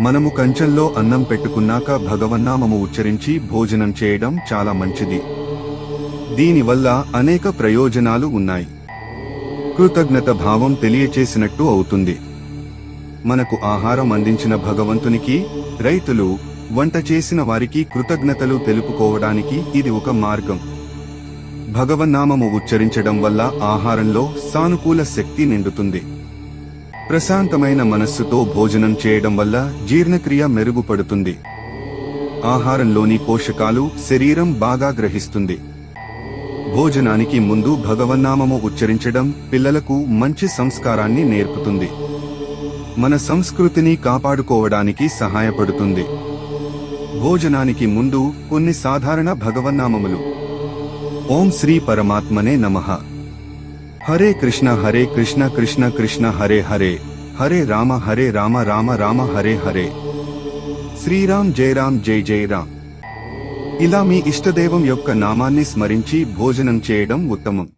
మనము కంచంలో అన్నం పెట్టుకున్నాక భగవన్నామము ఉచ్చరించి భోజనం చేయడం చాలా మంచిది. దీనివల్ల అనేక ప్రయోజనాలు ఉన్నాయి. కృతజ్ఞత భావం తెలియచేసినట్టు అవుతుంది. మనకు ఆహారం అందించిన భగవంతునికి రైతులు వంట చేసిన వారికి కృతజ్ఞతలు తెలుపుకోవడానికి ఇది ఒక మార్గం. భగవన్నామము ఉచ్చరించడం వల్ల ఆహారంలో సానుకూల శక్తి నిండుతుంది. ప్రశాంతమైన మనస్సుతో భోజనం చేయడం వల్ల జీర్ణక్రియ మెరుగుపడుతుంది. ఆహారంలోని పోషకాలు శరీరం బాగా గ్రహిస్తుంది. భోజనానికి ముందు భగవన్నామము ఉచ్చరించడం పిల్లలకు మంచి సంస్కారాన్ని నేర్పుతుంది. మన సంస్కృతిని కాపాడుకోవడానికి సహాయపడుతుంది. భోజనానికి ముందు కొన్ని సాధారణ భగవన్నామములు. ఓం శ్రీ పరమాత్మనే నమః. హరే కృష్ణ హరే కృష్ణ కృష్ణ కృష్ణ హరే హరే. హరే రామ హరే రామ రామ రామ హరే హరే. శ్రీరామ్ జయ రామ్ జై జై రామ్. ఇలా మీ ఇష్టదైవం యొక్క నామాన్ని స్మరించి భోజనం చేయడం ఉత్తమం.